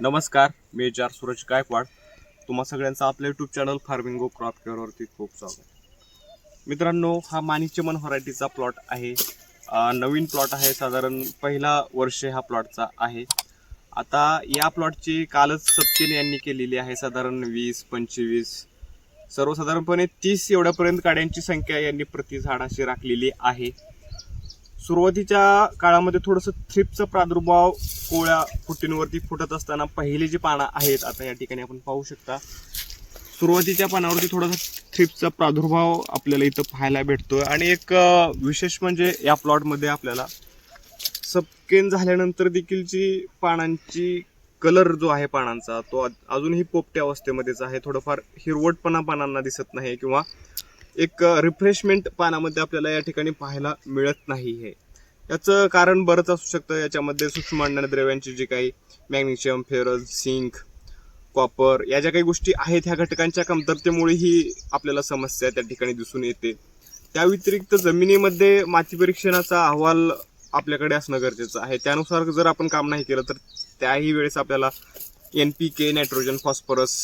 नमस्कार मी जार सूरज गायकवाड. तुम्हा सगळ्यांचा आपलं YouTube channel farming go crop केअरवरती खूप स्वागत. मित्रांनो हा माणिक्यमन व्हरायटीचा प्लॉट आहे. नवीन प्लॉट आहे साधारण पहिला वर्ष ह्या प्लॉटचा आहे. आता या प्लॉटची कालच सत्तेने यांनी केलेली आहे साधारण वीस पंचवीस सर्वसाधारणपणे तीस एवढ्यापर्यंत काड्यांची संख्या यांनी प्रति झाड अशी राखलेली आहे. सुरुवातीच्या काळामध्ये थोडंसं थ्रिपचा प्रादुर्भाव कोळ्या फुटींवरती फुटत असताना पहिली जी पानं आहेत आता या ठिकाणी आपण पाहू शकता. सुरुवातीच्या पानावरती थोडासा थ्रिपचा प्रादुर्भाव आपल्याला इथं पाहायला भेटतोय. आणि एक विशेष म्हणजे या प्लॉटमध्ये आपल्याला सपकेन झाल्यानंतर देखील जी पानांची कलर जो आहे पानांचा तो अजूनही पोपट्या अवस्थेमध्येच आहे. थोडंफार हिरवटपणा पानांना दिसत नाही किंवा एक रिफ्रेशमेंट पानामध्ये आपल्याला या ठिकाणी पाहायला मिळत नाही हे. याचं कारण बरंच असू शकतं. याच्यामध्ये सूक्ष्म अन्नद्रव्यांची जी काही मॅग्नेशियम फेरस झिंक कॉपर या ज्या काही गोष्टी आहेत ह्या घटकांच्या कमतरतेमुळे ही आपल्याला समस्या त्या ठिकाणी दिसून येते. त्या व्यतिरिक्त जमिनीमध्ये माती परीक्षणाचा अहवाल आपल्याकडे असणं गरजेचं आहे. त्यानुसार जर आपण काम नाही केलं तर त्याही वेळेस आपल्याला N P K nitrogen phosphorus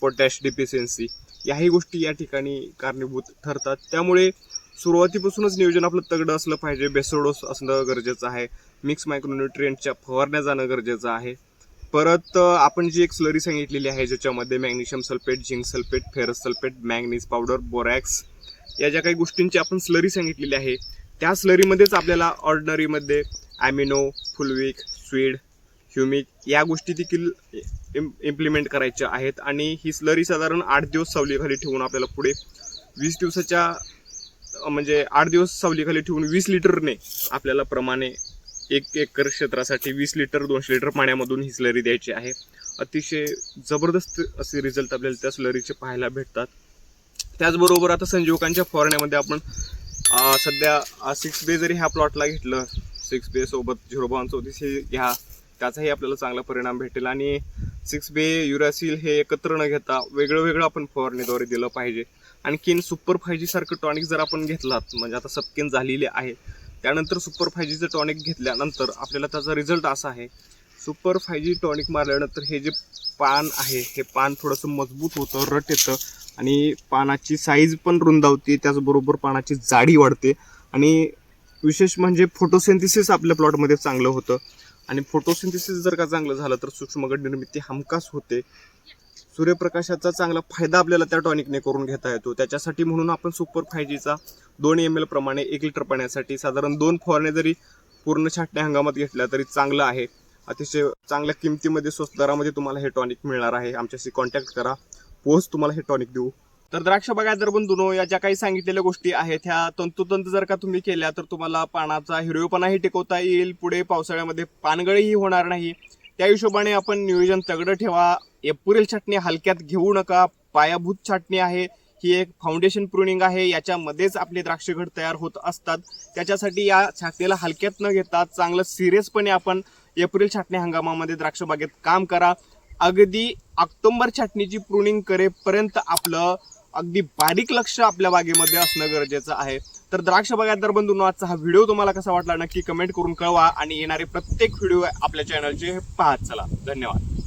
potash deficiency याही गोष्टी या ठिकाणी कारणीभूत ठरतात. त्यामुळे सुरुवातीपासूनच नियोजन आपलं तगडं असलं पाहिजे बेसोडोस असणं गरजेचं आहे. मिक्स मायक्रोन्युट्रियंटच्या फवारण्या जाणं गरजेचं आहे. परत आपण जी एक स्लरी सांगितलेली आहे ज्याच्यामध्ये magnesium sulphate zinc sulphate ferrous sulphate manganese powder borax या ज्या काही गोष्टींची आपण स्लरी सांगितलेली आहे त्या स्लरीमध्येच आपल्याला ऑर्डनरीमध्ये ॲमिनो फुलविक स्वीड ह्युमिक या गोष्टी देखील इम्प्लिमेंट करायच्या आहेत. आणि ही स्लरी साधारण आठ दिवस सावलीखाली ठेवून आपल्याला पुढे वीस दिवसाच्या म्हणजे आठ दिवस सावलीखाली ठेवून वीस लिटरने आपल्याला प्रमाणे एक एकर क्षेत्रासाठी वीस लिटर दोनशे लिटर पाण्यामधून ही स्लरी द्यायची आहे. अतिशय जबरदस्त असे रिझल्ट आपल्याला त्या स्लरीचे पाहायला भेटतात. त्याचबरोबर आता संजीवकांच्या फवारण्यामध्ये आपण सध्या सिक्स बे जरी ह्या प्लॉटला घेतलं सिक्स बे सोबत झिरो बावन चौतीस हे घ्या त्याचाही आपल्याला चांगला परिणाम भेटेल. आणि सिक्स बे युरासिल हे एकत्र न घेता वेगळं वेगळं आपण फवारणीद्वारे दिलं पाहिजे. आणखीन सुपर फायजी सारखं टॉनिक जर आपण घेतलात म्हणजे आता सपकेन झालेले आहे त्यानंतर सुपर फायजीचं टॉनिक घेतल्यानंतर आपल्याला त्याचा रिझल्ट असा आहे सुपर फायजी टॉनिक मारल्यानंतर हे जे पान आहे हे पान थोडंसं मजबूत होतं रट येतं आणि पानाची साईज पण रुंदावते त्याचबरोबर पानाची जाडी वाढते आणि विशेष म्हणजे फोटोसेंथिसिस आपल्या प्लॉटमध्ये चांगलं होतं. आणि फोटोसिंथेसिस जर का चांगलं झालं तर सूक्ष्मगड निर्मिती हमखास होते. सूर्यप्रकाशाचा चांगला फायदा आपल्याला त्या टॉनिकने करून घेता येतो. त्याच्यासाठी म्हणून आपण सुपर फाय जीचा दोन एम एल प्रमाणे एक लिटर पाण्यासाठी साधारण दोन फवारणे जरी पूर्ण छाटण्या हंगामात घेतल्या तरी चांगलं आहे. अतिशय चांगल्या किमतीमध्ये स्वस्त दरामध्ये तुम्हाला हे टॉनिक मिळणार आहे. आमच्याशी कॉन्टॅक्ट करा. पोस्ट तुम्हाला हे टॉनिक देऊ. तर द्राक्ष बागायतदार बंधूनो या ज्या काही सांगितलेल्या गोष्टी आहेत ह्या तंतुतंत जर का तुम्ही केल्या तर तुम्हाला पानाचा हिरवेपणाही टिकवता येईल पुढे पावसाळ्यामध्ये पानगळीही होणार नाही. त्या हिशोबाने आपण नियोजन तगडं ठेवा. एप्रिल छाटणी हलक्यात घेऊ नका. पायाभूत छाटणी आहे. ही एक फाउंडेशन प्रुनिंग आहे. याच्यामध्येच आपले द्राक्षघड तयार होत असतात. त्याच्यासाठी या छाटणीला हलक्यात न घेता चांगलं सिरियसपणे आपण एप्रिल छाटणी हंगामामध्ये द्राक्ष बागेत काम करा. अगदी ऑक्टोंबर छाटणीची प्रुनिंग करेपर्यंत आपलं अगदी बारीक लक्ष आपल्या बागेमध्ये असणं गरजेचं आहे. तर द्राक्ष बागायतदार बंधूंनो आजचा हा व्हिडिओ तुम्हाला कसा वाटला नक्की कमेंट करून कळवा आणि येणारे प्रत्येक व्हिडिओ आपल्या चॅनलचे पाहत चला. धन्यवाद.